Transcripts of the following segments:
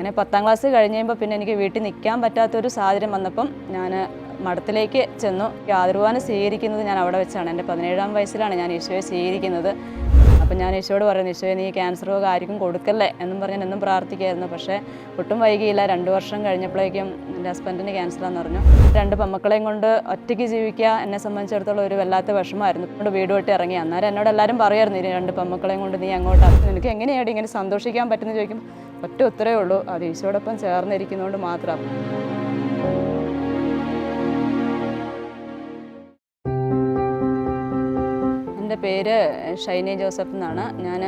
അങ്ങനെ പത്താം ക്ലാസ് കഴിഞ്ഞ് കഴിയുമ്പോൾ പിന്നെ എനിക്ക് വീട്ടിൽ നിൽക്കാൻ പറ്റാത്തൊരു സാഹചര്യം വന്നപ്പം ഞാൻ മഠത്തിലേക്ക് ചെന്നു. യാതൊരുവാനം സ്വീകരിക്കുന്നത് ഞാൻ അവിടെ വെച്ചാണ്. എന്റെ പതിനേഴാം വയസ്സിലാണ് ഞാൻ ഈശോയെ സ്വീകരിക്കുന്നത്. അപ്പം ഞാൻ ഈശോയോട് പറയുന്നു ഈശോയെ നീ ക്യാൻസർ രോഗം ആർക്കും കൊടുക്കല്ലേ? എന്നും പറഞ്ഞ് എന്നും പ്രാർത്ഥിക്കായിരുന്നു പക്ഷേ ഒട്ടും വൈകിയില്ല. രണ്ട് വർഷം കഴിഞ്ഞപ്പോഴേക്കും എന്റെ ഹസ്ബൻഡിന് ക്യാൻസറാന്ന് പറഞ്ഞു. രണ്ട് പെമ്മക്കളെയും കൊണ്ട് ഒറ്റയ്ക്ക് ജീവിക്കുക എന്നെ സംബന്ധിച്ചിടത്തോളം ഒരു വല്ലാത്ത വിഷമമായിരുന്നു. കൊണ്ട് വീട് വിട്ട് ഇറങ്ങി. അന്നേരം എന്നോട് എല്ലാവരും പറയായിരുന്നു ഇനി രണ്ട് പെമ്മക്കളെയും കൊണ്ട് നീ അങ്ങോട്ടാണ് നിനക്ക് എങ്ങനെയാണ് ഇങ്ങനെ സന്തോഷിക്കാൻ പറ്റുന്നത്? ചോദിക്കും ഒറ്റ ഉത്തരേ ഉള്ളൂ. അത് ഈശോടൊപ്പം ചേർന്നിരിക്കുന്നതുകൊണ്ട് മാത്രം. എന്റെ പേര് ഷൈനി ജോസഫ് എന്നാണ്. ഞാൻ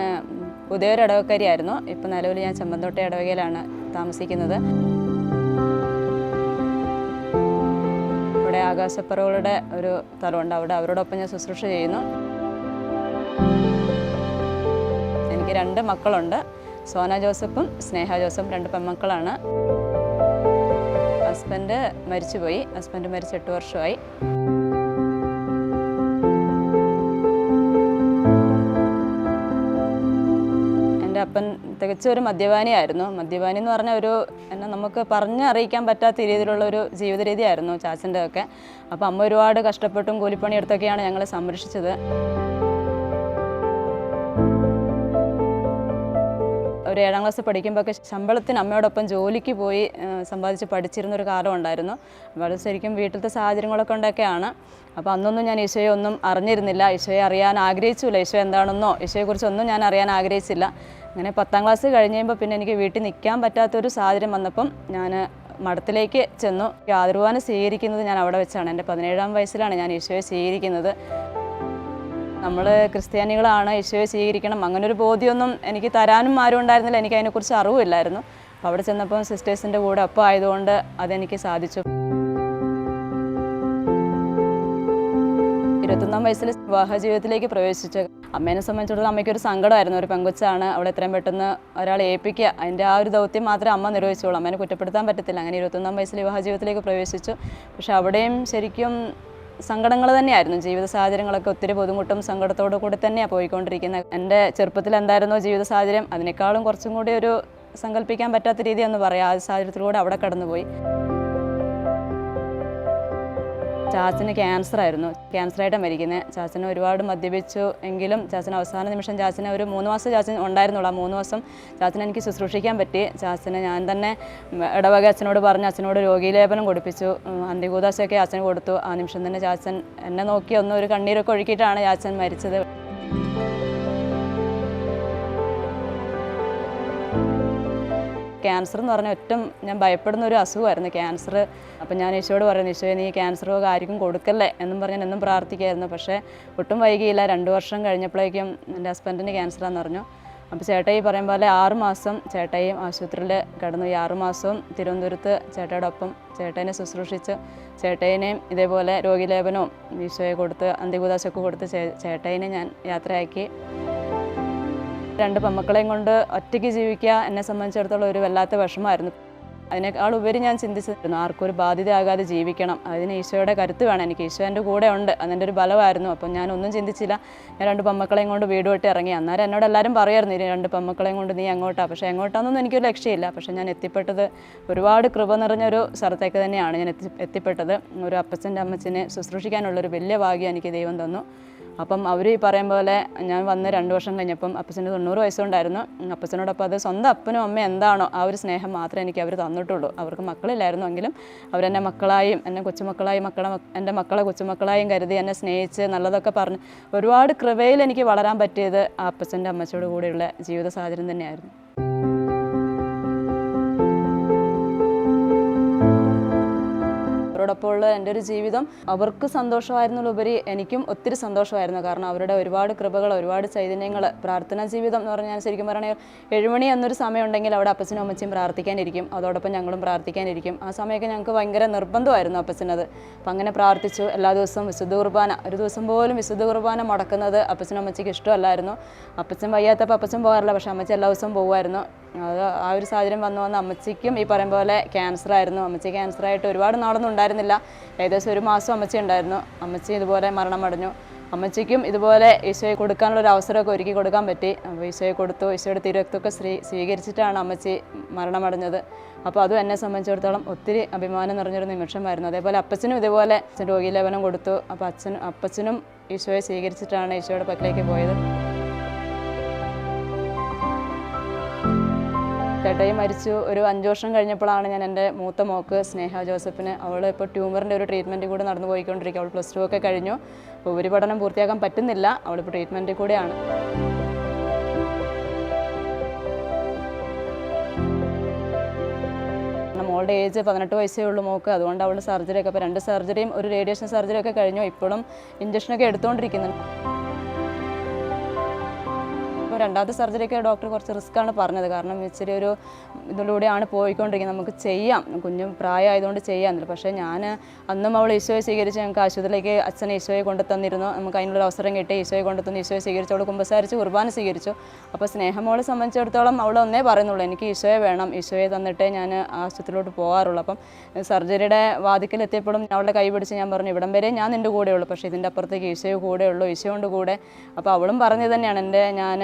പുതിയൊരു ഇടവക്കാരിയായിരുന്നു. ഇപ്പം നിലവിൽ ഞാൻ ചെമ്പന്തോട്ട ഇടവകയിലാണ് താമസിക്കുന്നത്. ഇവിടെ ആകാശപ്പറവുകളുടെ ഒരു സ്ഥലമുണ്ട് അവിടെ അവരോടൊപ്പം ഞാൻ ശുശ്രൂഷ ചെയ്യുന്നു. എനിക്ക് രണ്ട് മക്കളുണ്ട്. സോന ജോസഫും സ്നേഹ ജോസഫും രണ്ട് പെൺമക്കളാണ്. ഹസ്ബൻഡ് മരിച്ചുപോയി. ഹസ്ബൻഡ് മരിച്ച് എട്ട് വർഷമായി. എന്റെ അപ്പൻ തികച്ചും ഒരു മദ്യപാനിയായിരുന്നു. മദ്യപാനി എന്ന് പറഞ്ഞ ഒരു എന്നെ നമുക്ക് പറഞ്ഞ് അറിയിക്കാൻ പറ്റാത്ത രീതിയിലുള്ള ഒരു ജീവിത രീതിയായിരുന്നു ചാച്ചന്റെ ഒക്കെ അപ്പോൾ അമ്മ ഒരുപാട് കഷ്ടപ്പെട്ടും കൂലിപ്പണിയെടുത്തൊക്കെയാണ് ഞങ്ങളെ സംരക്ഷിച്ചത്. ഒരു ഏഴാം ക്ലാസ് പഠിക്കുമ്പോഴൊക്കെ ശമ്പളത്തിന് അമ്മയോടൊപ്പം ജോലിക്ക് പോയി സമ്പാദിച്ച് പഠിച്ചിരുന്ന ഒരു കാലം ഉണ്ടായിരുന്നു. അപ്പോൾ ശരിക്കും വീട്ടിലത്തെ സാഹചര്യങ്ങളൊക്കെ കൊണ്ടൊക്കെയാണ് അപ്പോൾ അന്നൊന്നും ഞാൻ ഈശോയെ ഒന്നും അറിഞ്ഞിരുന്നില്ല. ഈശോയെ അറിയാൻ ആഗ്രഹിച്ചില്ല. ഈശോ എന്താണെന്നോ ഈശോയെക്കുറിച്ചൊന്നും ഞാൻ അറിയാൻ ആഗ്രഹിച്ചില്ല. അങ്ങനെ പത്താം ക്ലാസ് കഴിഞ്ഞ് കഴിയുമ്പോൾ പിന്നെ എനിക്ക് വീട്ടിൽ നിൽക്കാൻ പറ്റാത്തൊരു സാഹചര്യം വന്നപ്പം ഞാൻ മഠത്തിലേക്ക് ചെന്നു. യാതൊരുവാനം സ്വീകരിക്കുന്നത് ഞാൻ അവിടെ വെച്ചാണ്. എന്റെ പതിനേഴാം വയസ്സിലാണ് ഞാൻ ഈശോയെ സ്വീകരിക്കുന്നത്. നമ്മൾ ക്രിസ്ത്യാനികളാണ് യേശുവെ സ്വീകരിക്കണം. അങ്ങനെ ഒരു ബോധ്യമൊന്നും എനിക്ക് തരാനും ആരും ഉണ്ടായിരുന്നില്ല. എനിക്ക് അതിനെക്കുറിച്ച് അറിവില്ലായിരുന്നു. അപ്പോൾ അവിടെ ചെന്നപ്പോൾ സിസ്റ്റേഴ്സിന്റെ കൂടെ അപ്പം ആയതുകൊണ്ട് അതെനിക്ക് സാധിച്ചു. ഇരുപത്തൊന്നാം വയസ്സിൽ വിവാഹ ജീവിതത്തിലേക്ക് പ്രവേശിച്ചു അമ്മേനെ സംബന്ധിച്ചിടത്തോളം അമ്മയ്ക്കൊരു സങ്കടമായിരുന്നു. ഒരു പെങ്കൊച്ചാണ്. അവിടെ എത്രയും പെട്ടെന്ന് ഒരാളെ ഏൽപ്പിക്കുക. അതിന്റെ ആ ഒരു ദൗത്യം മാത്രമേ അമ്മ നിർവഹിച്ചോളൂ അമ്മേനെ കുറ്റപ്പെടുത്താൻ പറ്റത്തില്ല. അങ്ങനെ ഇരുപത്തൊന്നാം വയസ്സിൽ വിവാഹ ജീവിതത്തിലേക്ക് പ്രവേശിച്ചു. പക്ഷെ അവിടെയും ശരിക്കും സങ്കടങ്ങൾ തന്നെയായിരുന്നു. ജീവിത സാഹചര്യങ്ങളൊക്കെ ഒത്തിരി ബുദ്ധിമുട്ടും സങ്കടത്തോടു കൂടി തന്നെയാണ് പോയിക്കൊണ്ടിരിക്കുന്നത്. എന്റെ ചെറുപ്പത്തിൽ എന്തായിരുന്നോ ജീവിത സാഹചര്യം അതിനേക്കാളും കുറച്ചും കൂടി ഒരു സങ്കല്പിക്കാൻ പറ്റാത്ത രീതി എന്ന് പറയാം. ആ സാഹചര്യത്തിലൂടെ അവിടെ കടന്നുപോയി. ചാച്ചന് ക്യാൻസർ ആയിരുന്നു ക്യാൻസറായിട്ടാണ് മരിക്കുന്നത് ചാച്ചന് ഒരുപാട് മദ്യപിച്ചു എങ്കിലും ചാച്ചന് അവസാന നിമിഷം ചാച്ചന് ഒരു മൂന്ന് മാസം ചാച്ചൻ ഉണ്ടായിരുന്നുള്ളൂ. ആ മൂന്ന് മാസം ചാച്ചനെ എനിക്ക് ശുശ്രൂഷിക്കാൻ പറ്റി. ചാച്ചന് ഞാൻ തന്നെ ഇടവക അച്ഛനോട് പറഞ്ഞ് അച്ഛനോട് രോഗീലേപനം കൊടുപ്പിച്ചു. അന്ത്യകൂദാശയൊക്കെ അച്ഛന് കൊടുത്തു. ആ നിമിഷം തന്നെ ചാച്ചൻ എന്നെ നോക്കി ഒന്ന് ഒരു കണ്ണീരൊക്കെ ഒഴുക്കിയിട്ടാണ് ചാച്ചൻ മരിച്ചത്. ക്യാൻസർ എന്ന് പറഞ്ഞ ഒറ്റ ഞാൻ ഭയപ്പെടുന്ന ഒരു അസുഖമായിരുന്നു ക്യാൻസർ അപ്പം ഞാൻ ഈശോയോട് പറയുന്നു ഈശോയെ നീ ക്യാൻസർ രോഗം ആർക്കും കൊടുക്കല്ലേ? എന്നും പറഞ്ഞ് ഞാൻ എന്നും പ്രാർത്ഥിക്കായിരുന്നു പക്ഷേ ഒട്ടും വൈകിയില്ല. രണ്ട് വർഷം കഴിഞ്ഞപ്പോഴേക്കും എന്റെ ഹസ്ബൻഡിന് ക്യാൻസറാന്ന് പറഞ്ഞു. അപ്പോൾ ചേട്ടായി പറയും പോലെ ആറുമാസം ചേട്ടായും ആശുപത്രിയിൽ കിടന്നു. ഈ ആറുമാസവും തിരുവനന്തപുരത്ത് ചേട്ടയുടെ ഒപ്പം ചേട്ടനെ ശുശ്രൂഷിച്ച് ചേട്ടയിനെയും ഇതേപോലെ രോഗിലേപനവും ഈശോയെ കൊടുത്ത് അന്ത്യകൂദാശൊക്കെ കൊടുത്ത് ചേട്ടായിനെ ഞാൻ യാത്രയാക്കി. രണ്ട് പെമ്മക്കളെയും കൊണ്ട് ഒറ്റയ്ക്ക് ജീവിക്കുക എന്നെ സംബന്ധിച്ചിടത്തോളം ഒരു വല്ലാത്ത വിഷമമായിരുന്നു. അതിനേക്കാൾ ഉപരി ഞാൻ ചിന്തിച്ചിരുന്നു ആർക്കും ഒരു ബാധ്യതയാകാതെ ജീവിക്കണം. അതിന് ഈശോയുടെ കരുത്ത് വേണം. എനിക്ക് ഈശോ എന്റെ കൂടെ ഉണ്ട്. അതിന്റെ ഒരു ബലമായിരുന്നു. അപ്പം ഞാനൊന്നും ചിന്തിച്ചില്ല. ഞാൻ രണ്ട് പെമ്മക്കളെയും കൊണ്ട് വീട് വിട്ട് ഇറങ്ങി. അന്നേരം എന്നോട് എല്ലാവരും പറയായിരുന്നു "ഇനി രണ്ട് പെമ്മക്കളെയും കൊണ്ട് നീ എങ്ങോട്ടാണ് പക്ഷേ എങ്ങോട്ടാണെന്നൊന്നും എനിക്കൊരു ലക്ഷ്യമില്ല. പക്ഷേ ഞാൻ എത്തിപ്പെട്ടത് ഒരുപാട് കൃപ നിറഞ്ഞൊരു സ്ഥലത്തേക്ക് തന്നെയാണ് ഞാൻ എത്തി എത്തിപ്പെട്ടത്. ഒരു അപ്പച്ചന്റെ അമ്മച്ചിനെ ശുശ്രൂഷിക്കാനുള്ളൊരു വലിയ ഭാഗ്യം എനിക്ക് ദൈവം തന്നു. അപ്പം അവർ ഈ പറയും പോലെ ഞാൻ വന്ന് രണ്ട് വർഷം കഴിഞ്ഞപ്പം അപ്പച്ചന് തൊണ്ണൂറ് വയസ്സുണ്ടായിരുന്നു. അപ്പച്ചനോടൊപ്പം അത് സ്വന്തം അപ്പനും അമ്മ എന്താണോ ആ ഒരു സ്നേഹം മാത്രമേ എനിക്ക് അവർ തന്നിട്ടുള്ളൂ. അവർക്ക് മക്കളില്ലായിരുന്നു എങ്കിലും അവരെന്നെ മക്കളായും എന്നെ കൊച്ചുമക്കളായും മക്കളെ മക്ക- എന്റെ മക്കളെ കൊച്ചുമക്കളായും കരുതി എന്നെ സ്നേഹിച്ച് നല്ലതൊക്കെ പറഞ്ഞ് ഒരുപാട് കൃപയിൽ എനിക്ക് വളരാൻ പറ്റിയത് ആ അപ്പച്ചന്റെ അമ്മച്ചോട് കൂടെയുള്ള ജീവിത സാഹചര്യം തന്നെയായിരുന്നു. അവരോടൊപ്പം ഉള്ള എന്റെ ഒരു ജീവിതം അവർക്ക് സന്തോഷമായിരുന്നുള്ളുപരി എനിക്കും ഒത്തിരി സന്തോഷമായിരുന്നു. കാരണം അവരുടെ ഒരുപാട് കൃപകൾ ഒരുപാട് ചൈതന്യങ്ങൾ പ്രാർത്ഥനാ ജീവിതം എന്ന് പറഞ്ഞാൽ ശരിക്കും പറഞ്ഞാൽ ഏഴുമണി എന്നൊരു സമയം ഉണ്ടെങ്കിൽ അവിടെ അപ്പച്ചനും അമ്മച്ചും പ്രാർത്ഥിക്കാനിരിക്കും. അതോടൊപ്പം ഞങ്ങളും പ്രാർത്ഥിക്കാനിരിക്കും. ആ സമയമൊക്കെ ഞങ്ങൾക്ക് ഭയങ്കര നിർബന്ധമായിരുന്നു അപ്പച്ചനത്. അപ്പം അങ്ങനെ പ്രാർത്ഥിച്ചു. എല്ലാ ദിവസവും വിശുദ്ധ കുർബാന ഒരു ദിവസം പോലും വിശുദ്ധ കുർബാന മുടക്കുന്നത് അപ്പച്ചനും അമ്മച്ചിക്ക് ഇഷ്ടമല്ലായിരുന്നു. അപ്പച്ചൻ വയ്യാത്തപ്പോൾ അപ്പച്ചൻ പോകാറില്ല. പക്ഷേ അമ്മച്ച എല്ലാ ദിവസവും പോകുമായിരുന്നു അത് ആ ഒരു സാഹചര്യം വന്നു വന്ന് അമ്മച്ചിക്കും ഈ പറയുമ്പോൾ പോലെ ക്യാൻസർ ആയിരുന്നു അമ്മച്ചി ക്യാൻസർ ആയിട്ട് ഒരുപാട് നാളൊന്നും ഉണ്ടായിരുന്നില്ല. ഏകദേശം ഒരു മാസം അമ്മച്ചി ഉണ്ടായിരുന്നു. അമ്മച്ചി ഇതുപോലെ മരണമടഞ്ഞു അമ്മച്ചിക്കും ഇതുപോലെ ഈശോയെ കൊടുക്കാനുള്ള ഒരു അവസരമൊക്കെ ഒരുക്കി കൊടുക്കാൻ പറ്റി. അപ്പോൾ ഈശോയെ കൊടുത്തു. ഈശോയുടെ തിരുവക്തൊക്കെ സ്ത്രീ സ്വീകരിച്ചിട്ടാണ് അമ്മച്ചി മരണമടഞ്ഞത്. അപ്പോൾ അതും എന്നെ സംബന്ധിച്ചിടത്തോളം ഒത്തിരി അഭിമാനം നിറഞ്ഞൊരു നിമിഷമായിരുന്നു. അതേപോലെ അപ്പച്ചനും ഇതുപോലെ രോഗീലേപനം കൊടുത്തു. അപ്പോൾ അച്ഛനും അപ്പച്ചനും ഈശോയെ സ്വീകരിച്ചിട്ടാണ് ഈശോയുടെ പക്കലേക്ക് പോയത്. ചേട്ടായി മരിച്ചു. ഒരു അഞ്ച് വർഷം കഴിഞ്ഞപ്പോഴാണ് ഞാൻ എന്റെ മൂത്ത മോക്ക് സ്നേഹ ജോസഫിന് അവൾ ഇപ്പോൾ ട്യൂമറിന്റെ ഒരു ട്രീറ്റ്മെന്റ് കൂടെ നടന്നു പോയിക്കൊണ്ടിരിക്കുക. അവൾ പ്ലസ് ടു ഒക്കെ കഴിഞ്ഞു. അപ്പോൾ പഠനം പൂർത്തിയാക്കാൻ പറ്റുന്നില്ല. അവളിപ്പോൾ ട്രീറ്റ്മെന്റിൽ കൂടെയാണ്. മോളുടെ ഏജ് പതിനെട്ട് വയസ്സേ ഉള്ളൂ മോക്ക്. അതുകൊണ്ട് അവൾ സർജറി ഒക്കെ. ഇപ്പോൾ രണ്ട് സർജറിയും ഒരു റേഡിയേഷൻ സർജറി ഒക്കെ കഴിഞ്ഞു. ഇപ്പോഴും ഇഞ്ചക്ഷനൊക്കെ എടുത്തുകൊണ്ടിരിക്കുന്നുണ്ട്. രണ്ടാമത്തെ സർജറിയൊക്കെ ഡോക്ടർ കുറച്ച് റിസ്ക് ആണ് പറഞ്ഞത്. കാരണം ഇച്ചിരി ഒരു ഇതിലൂടെയാണ് പോയിക്കൊണ്ടിരിക്കുന്നത്. നമുക്ക് ചെയ്യാം. കുഞ്ഞും പ്രായമായതുകൊണ്ട് ചെയ്യാമെന്നില്ല പക്ഷേ ഞാൻ അന്നും അവൾ ഈശോയെ സ്വീകരിച്ച് ഞങ്ങൾക്ക് ആശുപത്രിയിലേക്ക് അച്ഛൻ ഈശോയെ കൊണ്ടു തന്നിരുന്നു. നമുക്ക് അതിനുള്ള അവസരം കിട്ടി. ഈശോയെ കൊണ്ടു തന്നു ഈശോയെ സ്വീകരിച്ചു അവൾ കുമ്പസാരിച്ച് കുർബാന സ്വീകരിച്ചു. അപ്പോൾ സ്നേഹമോളെ സംബന്ധിച്ചിടത്തോളം അവൾ ഒന്നേ പറയുന്നുള്ളൂ. എനിക്ക് ഈശോയെ വേണം. ഈശോയെ തന്നിട്ടേ ഞാൻ ആശുപത്രിയിലോട്ട് പോകാറുള്ളൂ. അപ്പം സർജറിയുടെ വാതിക്കലെത്തിയപ്പോഴും അവളുടെ കൈ പിടിച്ച് ഞാൻ പറഞ്ഞു ഇവിടം വരെ ഞാൻ നിന്റെ കൂടെയുള്ളൂ. പക്ഷേ ഇതിന്റെ അപ്പുറത്തേക്ക് ഈശോയെ കൂടെയുള്ളൂ. ഈശോ കൊണ്ട് കൂടെ. അപ്പോൾ അവളും പറഞ്ഞത് തന്നെയാണ്. എന്റെ ഞാൻ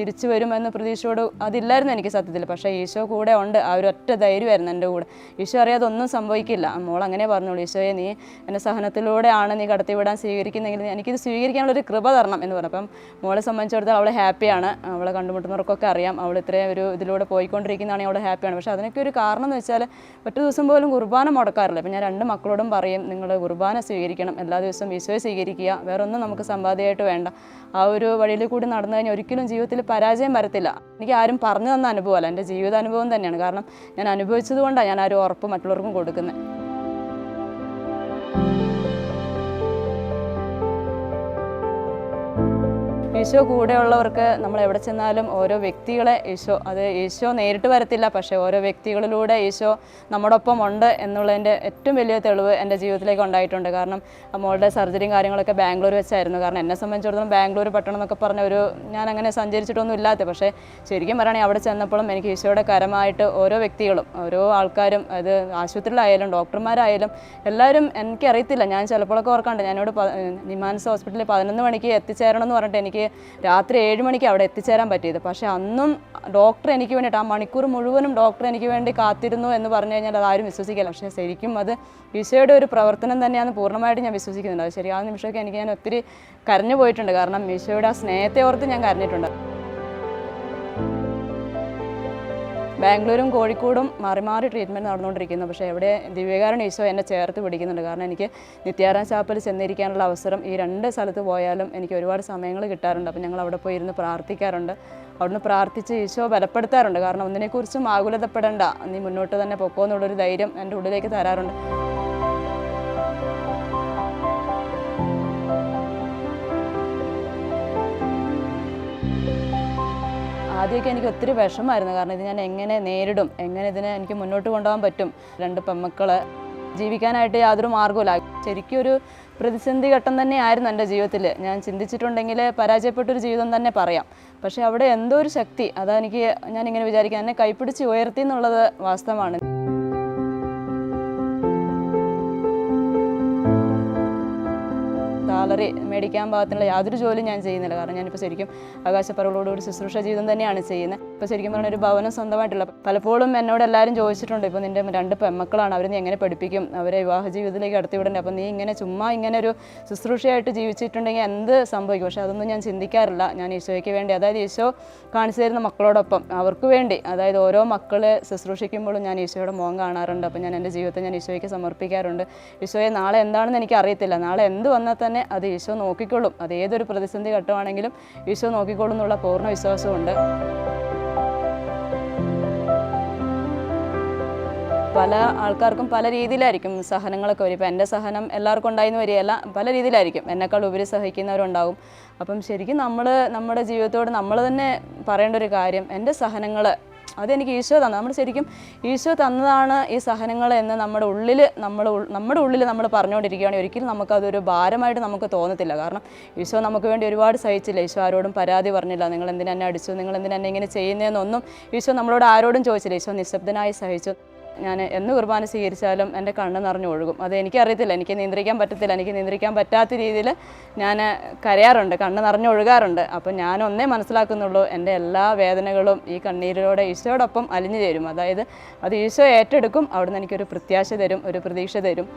തിരിച്ചു വരുമെന്ന പ്രതീക്ഷയോട് അതില്ലായിരുന്നു എനിക്ക് സത്യത്തിൽ. പക്ഷേ ഈശോ കൂടെ ഉണ്ട്. ആ ഒരു ഒറ്റ ധൈര്യമായിരുന്നു എന്റെ കൂടെ. ഈശോ അറിയാതെ ഒന്നും സംഭവിക്കില്ല. മോൾ അങ്ങനെ പറഞ്ഞോളൂ ഈശോയെ നീ എന്റെ സഹനത്തിലൂടെയാണ് നീ കടത്തിവിടാൻ സ്വീകരിക്കുന്നെങ്കിൽ എനിക്കിത് സ്വീകരിക്കാനുള്ളൊരു കൃപ തരണം എന്ന് പറഞ്ഞു. അപ്പം മോളെ സംബന്ധിച്ചിടത്തോളം അവൾ ഹാപ്പിയാണ്. അവളെ കണ്ടുമുട്ടുന്നവർക്കൊക്കെ അറിയാം. അവൾ ഇത്രയും ഒരു ഇതിലൂടെ പോയിക്കൊണ്ടിരിക്കുന്നതാണെങ്കിൽ അവൾ ഹാപ്പിയാണ്. പക്ഷേ അതിനൊക്കെ ഒരു കാരണം എന്ന് വെച്ചാൽ ഒറ്റ ദിവസം പോലും കുർബാന മുടക്കാറില്ല. അപ്പം ഞാൻ രണ്ട് മക്കളോടും പറയും നിങ്ങൾ കുർബാന സ്വീകരിക്കണം. എല്ലാ ദിവസവും ഈശോയെ സ്വീകരിക്കുക. വേറൊന്നും നമുക്ക് സമ്പാദ്യമായിട്ട് വേണ്ട. ആ ഒരു വഴിയിൽ കൂടി നടന്നു കഴിഞ്ഞാൽ ഒരിക്കലും ജീവിതത്തിൽ പരാജയം വരത്തില്ല. എനിക്ക് ആരും പറഞ്ഞു തന്ന അനുഭവമല്ല. എന്റെ ജീവിതാനുഭവം തന്നെയാണ്. കാരണം ഞാൻ അനുഭവിച്ചത് കൊണ്ടാണ് ഞാൻ ആ ഉറപ്പ് മറ്റുള്ളവർക്കും കൊടുക്കുന്നത്. ഈശോ കൂടെയുള്ളവർക്ക് നമ്മൾ എവിടെ ചെന്നാലും ഓരോ വ്യക്തികളെ ഈശോ അത് ഈശോ നേരിട്ട് വരത്തില്ല പക്ഷേ ഓരോ വ്യക്തികളിലൂടെ ഈശോ നമ്മോടൊപ്പം ഉണ്ട് എന്നുള്ളതിന്റെ ഏറ്റവും വലിയ തെളിവ് എന്റെ ജീവിതത്തിലേക്ക് ഉണ്ടായിട്ടുണ്ട്. കാരണം മോളുടെ സർജറിയും കാര്യങ്ങളൊക്കെ ബാംഗ്ലൂർ വെച്ചായിരുന്നു. കാരണം എന്നെ സംബന്ധിച്ചിടത്തോളം ബാംഗ്ലൂർ പട്ടണം എന്നൊക്കെ പറഞ്ഞ ഒരു ഞാൻ അങ്ങനെ സഞ്ചരിച്ചിട്ടൊന്നും ഇല്ലാത്ത പക്ഷേ ശരിക്കും പറയുകയാണെങ്കിൽ അവിടെ ചെന്നപ്പോഴും എനിക്ക് ഈശോയുടെ കരമായിട്ട് ഓരോ വ്യക്തികളും ഓരോ ആൾക്കാരും അത് ആശുപത്രിയിലായാലും ഡോക്ടർമാരായാലും എല്ലാവരും എനിക്കറിയത്തില്ല. ഞാൻ ചിലപ്പോഴൊക്കെ ഓർക്കാണ്ട് ഞാനിവിടെ നിമാൻസ് ഹോസ്പിറ്റലിൽ പതിനൊന്ന് മണിക്ക് എത്തിച്ചേരണം എന്ന് പറഞ്ഞിട്ട് എനിക്ക് രാത്രി ഏഴ് മണിക്ക് അവിടെ എത്തിച്ചേരാൻ പറ്റിയത്. പക്ഷേ അന്നും ഡോക്ടർ എനിക്ക് വേണ്ടിയിട്ട് ആ മണിക്കൂർ മുഴുവനും ഡോക്ടർ എനിക്ക് വേണ്ടി കാത്തിരുന്നു എന്ന് പറഞ്ഞു കഴിഞ്ഞാൽ അത് ആരും വിശ്വസിക്കില്ല. പക്ഷേ ശരിക്കും അത് ഈശോയുടെ ഒരു പ്രവർത്തനം തന്നെയാണ് പൂർണമായിട്ട് ഞാൻ വിശ്വസിക്കുന്നുണ്ട്. അത് ശരി ആ നിമിഷമൊക്കെ എനിക്ക് ഞാൻ ഒത്തിരി കരഞ്ഞു പോയിട്ടുണ്ട്. കാരണം ഈശോയുടെ ആ സ്നേഹത്തെ ഓർത്ത് ഞാൻ കരഞ്ഞിട്ടുണ്ട്. ബാംഗ്ലൂരും കോഴിക്കോടും മാറി മാറി ട്രീറ്റ്മെന്റ് നടന്നുകൊണ്ടിരിക്കുന്നു. പക്ഷേ എവിടെ ദിവ്യകാരൻ ഈശോ എന്നെ ചേർത്ത് പിടിക്കുന്നുണ്ട്. കാരണം എനിക്ക് നിത്യാരാം ചാപ്പൽ ചെന്നിരിക്കാനുള്ള അവസരം ഈ രണ്ട് സ്ഥലത്ത് പോയാലും എനിക്ക് ഒരുപാട് സമയങ്ങൾ കിട്ടാറുണ്ട്. അപ്പോൾ ഞങ്ങൾ അവിടെ പോയി ഇരുന്ന് പ്രാർത്ഥിക്കാറുണ്ട്. അവിടുന്ന് പ്രാർത്ഥിച്ച് ഈശോ ബലപ്പെടുത്താറുണ്ട്. കാരണം ഒന്നിനെക്കുറിച്ചും ആകുലതപ്പെടേണ്ട. നീ മുന്നോട്ട് തന്നെ പൊക്കോ എന്നുള്ളൊരു ധൈര്യം എന്റെ ഉള്ളിലേക്ക് തരാറുണ്ട്. ആദ്യമൊക്കെ എനിക്ക് ഒത്തിരി വിഷമമായിരുന്നു. കാരണം ഇത് ഞാൻ എങ്ങനെ നേരിടും? എങ്ങനെ ഇതിനെ എനിക്ക് മുന്നോട്ട് കൊണ്ടുപോകാൻ പറ്റും? രണ്ട് പെമ്മക്കൾ ജീവിക്കാനായിട്ട് യാതൊരു മാർഗമില്ല ശരിക്കും ഒരു പ്രതിസന്ധി ഘട്ടം തന്നെയായിരുന്നു എന്റെ ജീവിതത്തിൽ ഞാൻ ചിന്തിച്ചിട്ടുണ്ടെങ്കിൽ പരാജയപ്പെട്ടൊരു ജീവിതം തന്നെ പറയാം. പക്ഷേ അവിടെ എന്തോ ഒരു ശക്തി അതെനിക്ക് ഞാൻ ഇങ്ങനെ വിചാരിക്കാം എന്നെ കൈപ്പിടിച്ച് ഉയർത്തി എന്നുള്ളത് വാസ്തവമാണ്. സാലറി മേടിക്കാൻ പാകത്തിനുള്ള യാതൊരു ജോലിയും ഞാൻ ചെയ്യുന്നില്ല. കാരണം ഞാനിപ്പോൾ ശരിക്കും ആകാശപ്പറകളോടുകൂടി ശുശ്രൂഷ ജീവിതം തന്നെയാണ് ചെയ്യുന്നത്. ഇപ്പോൾ ശരിക്കും പറഞ്ഞാൽ ഒരു ഭവനം സ്വന്തമായിട്ടുള്ള പലപ്പോഴും എന്നോട് എല്ലാവരും ചോദിച്ചിട്ടുണ്ട് ഇപ്പോൾ നിന്റെ രണ്ട് പെമ്മക്കളാണ് അവർ നീ എങ്ങനെ പഠിപ്പിക്കും? അവരെ വിവാഹ ജീവിതത്തിലേക്ക് കടത്തിവിടണ്ടേ അപ്പോൾ നീ ഇങ്ങനെ ചുമ്മാ ഇങ്ങനെ ഒരു ശുശ്രൂഷയായിട്ട് ജീവിച്ചിട്ടുണ്ടെങ്കിൽ എന്ത് സംഭവിക്കും? പക്ഷേ അതൊന്നും ഞാൻ ചിന്തിക്കാറില്ല. ഞാൻ ഈശോയ്ക്ക് വേണ്ടി അതായത് ഈശോ കാണിച്ചു തരുന്ന മക്കളോടൊപ്പം അവർക്ക് വേണ്ടി അതായത് ഓരോ മക്കളെ ശുശ്രൂഷിക്കുമ്പോഴും ഞാൻ ഈശോയുടെ മുഖം കാണാറുണ്ട്. അപ്പോൾ ഞാൻ എന്റെ ജീവിതത്തെ ഞാൻ ഈശോയ്ക്ക് സമർപ്പിക്കാറുണ്ട്. ഈശോയെ നാളെ എന്താണെന്ന് എനിക്ക് അറിയത്തില്ല നാളെ എന്ത് വന്നാൽ തന്നെ അത് ഈശോ നോക്കിക്കൊള്ളും. അത് ഏതൊരു പ്രതിസന്ധി ഘട്ടമാണെങ്കിലും ഈശോ നോക്കിക്കൊള്ളും എന്നുള്ള പൂർണ വിശ്വാസമുണ്ട് പല ആൾക്കാർക്കും പല രീതിയിലായിരിക്കും സഹനങ്ങളൊക്കെ വരും ഇപ്പം എന്റെ സഹനം എല്ലാവർക്കും ഉണ്ടായിന്ന് വരികയല്ല പല രീതിയിലായിരിക്കും. എന്നെക്കാൾ ഉപരി സഹിക്കുന്നവരുണ്ടാവും. അപ്പം ശരിക്കും നമ്മൾ നമ്മുടെ ജീവിതത്തോട് നമ്മൾ തന്നെ പറയേണ്ട ഒരു കാര്യം എന്റെ സഹനങ്ങൾ അതെനിക്ക് ഈശോ തന്നെ. നമ്മൾ ശരിക്കും ഈശോ തന്നതാണ് ഈ സഹനങ്ങൾ എന്ന് നമ്മുടെ ഉള്ളിൽ നമ്മൾ നമ്മുടെ ഉള്ളിൽ നമ്മൾ പറഞ്ഞുകൊണ്ടിരിക്കുകയാണെങ്കിൽ ഒരിക്കലും നമുക്കതൊരു ഭാരമായിട്ട് നമുക്ക് തോന്നത്തില്ല. കാരണം ഈശോ നമുക്ക് വേണ്ടി ഒരുപാട് സഹിച്ചില്ല. ഈശോ ആരോടും പരാതി പറഞ്ഞില്ല. നിങ്ങൾ എന്തിനെന്നെ അടിച്ചു? നിങ്ങൾ എന്തിനെന്നെ ഇങ്ങനെ ചെയ്യുന്നതെന്നൊന്നും ഈശോ നമ്മളോട് ആരോടും ചോദിച്ചില്ല. ഈശോ നിശബ്ദനായി സഹിച്ചു. ഞാൻ എന്ന് കുർബാന സ്വീകരിച്ചാലും എന്റെ കണ്ണ് നിറഞ്ഞു ഒഴുകും. അത് എനിക്കറിയത്തില്ല. എനിക്ക് നിയന്ത്രിക്കാൻ പറ്റത്തില്ല. എനിക്ക് നിയന്ത്രിക്കാൻ പറ്റാത്ത രീതിയിൽ ഞാൻ കരയാറുണ്ട്. കണ്ണ് നിറഞ്ഞു ഒഴുകാറുണ്ട്. അപ്പം ഞാൻ ഒന്നേ മനസ്സിലാക്കുന്നുള്ളൂ. എന്റെ എല്ലാ വേദനകളും ഈ കണ്ണീരിലൂടെ ഈശോയോടൊപ്പം അലിഞ്ഞു തരും അതായത് അത് ഈശോ ഏറ്റെടുക്കും. അവിടുന്ന് എനിക്കൊരു പ്രത്യാശ തരും ഒരു പ്രതീക്ഷ തരും.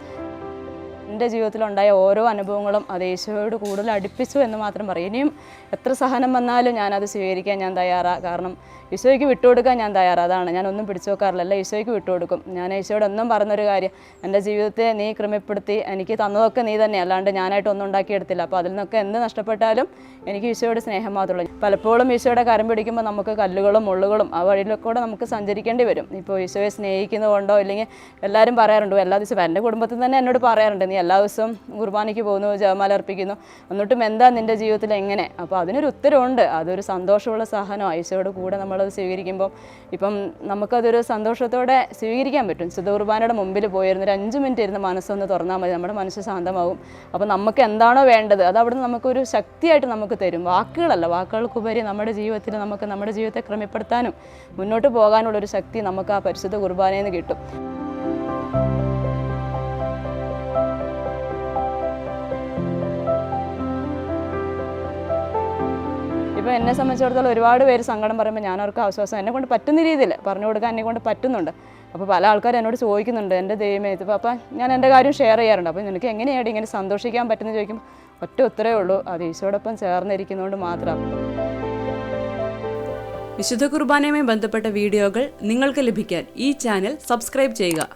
എന്റെ ജീവിതത്തിലുണ്ടായ ഓരോ അനുഭവങ്ങളും അത് യേശുവോട് കൂടുതൽ അടുപ്പിച്ചു എന്ന് മാത്രം പറയും. ഇനിയും എത്ര സഹനം വന്നാലും ഞാനത് സ്വീകരിക്കാൻ ഞാൻ തയ്യാറാണ് കാരണം ഈശോയ്ക്ക് വിട്ടുകൊടുക്കാൻ ഞാൻ തയ്യാറാണ് അതാണ്. ഞാൻ ഒന്നും പിടിച്ചു വെക്കാറില്ല അല്ല ഈശോയ്ക്ക് വിട്ടുകൊടുക്കും. ഞാൻ ഈശോയോട് ഒന്നും പറഞ്ഞൊരു കാര്യം. എന്റെ ജീവിതത്തെ നീ ക്രമപ്പെടുത്തി എനിക്ക് തന്നതൊക്കെ നീ തന്നെ. അല്ലാണ്ട് ഞാനായിട്ട് ഒന്നും ഉണ്ടാക്കിയെടുത്തില്ല. അപ്പോൾ അതിൽ നിന്നൊക്കെ എന്ത് നഷ്ടപ്പെട്ടാലും എനിക്ക് ഈശോയുടെ സ്നേഹം മാത്രമേ പലപ്പോഴും ഈശോയുടെ കരം പിടിക്കുമ്പോൾ നമുക്ക് കല്ലുകളും മുള്ളുകളും ആ വഴിയിലൊക്കെ നമുക്ക് സഞ്ചരിക്കേണ്ടി വരും. ഇപ്പോൾ ഈശോയെ സ്നേഹിക്കുന്നതുകൊണ്ടോ ഇല്ലെങ്കിൽ എല്ലാവരും പറയാറുണ്ടോ എല്ലാ ദിവസവും എന്റെ കുടുംബത്തിൽ തന്നെ എന്നോട് പറയാറുണ്ട്. നീ എല്ലാ ദിവസവും കുർബാനയ്ക്ക് പോകുന്നു ജപമാല അർപ്പിക്കുന്നു. എന്നിട്ടും എന്താ നിന്റെ ജീവിതത്തിൽ എങ്ങനെ? അപ്പോൾ അതിനൊരു ഉത്തരവുണ്ട് അതൊരു സന്തോഷമുള്ള സഹനം. ആയിഷയോട് കൂടെ നമ്മളത് സ്വീകരിക്കുമ്പോൾ ഇപ്പം നമുക്കതൊരു സന്തോഷത്തോടെ സ്വീകരിക്കാൻ പറ്റും. ശുദ്ധ കുർബാനയുടെ മുമ്പിൽ പോയിരുന്ന ഒരു അഞ്ച് മിനിറ്റ് ഇരുന്ന് മനസ്സൊന്ന് തുറന്നാൽ മതി. നമ്മുടെ മനസ്സ് ശാന്തമാകും. അപ്പോൾ നമുക്ക് എന്താണോ വേണ്ടത് അത് അവിടുന്ന് നമുക്കൊരു ശക്തിയായിട്ട് നമുക്ക് തരും. വാക്കുകളല്ല വാക്കുകൾക്കുപരി നമ്മുടെ ജീവിതത്തിൽ നമുക്ക് നമ്മുടെ ജീവിതത്തെ ക്രമപ്പെടുത്താനും മുന്നോട്ട് പോകാനുള്ള ഒരു ശക്തി നമുക്ക് ആ പരിശുദ്ധ കുർബാനയിൽ നിന്ന് കിട്ടും. ഇപ്പോൾ എന്നെ സംബന്ധിച്ചിടത്തോളം ഒരുപാട് പേര് സങ്കടം പറയുമ്പോൾ ഞാൻ അവർക്ക് ആശ്വാസം എന്നെ കൊണ്ട് പറ്റുന്ന രീതിയിൽ പറഞ്ഞു കൊടുക്കാൻ എന്നെ കൊണ്ട് പറ്റുന്നുണ്ട്. അപ്പോൾ പല ആൾക്കാരും എന്നോട് ചോദിക്കുന്നുണ്ട് എന്റെ ദൈവമേ ഇതിപ്പോൾ അപ്പം ഞാൻ എന്റെ കാര്യം ഷെയർ ചെയ്യാറുണ്ട്. അപ്പോൾ നിനക്ക് എങ്ങനെയാണ് ഇങ്ങനെ സന്തോഷിക്കാൻ പറ്റുന്നത്? ചോദിക്കുമ്പോൾ ഒറ്റ ഉത്തരവേ ഉള്ളൂ അത് ഈശോടൊപ്പം ചേർന്നിരിക്കുന്നതുകൊണ്ട് മാത്രം. വിശുദ്ധ കുർബാനയുമായി ബന്ധപ്പെട്ട വീഡിയോകൾ നിങ്ങൾക്ക് ലഭിക്കാൻ ഈ ചാനൽ സബ്സ്ക്രൈബ് ചെയ്യുക.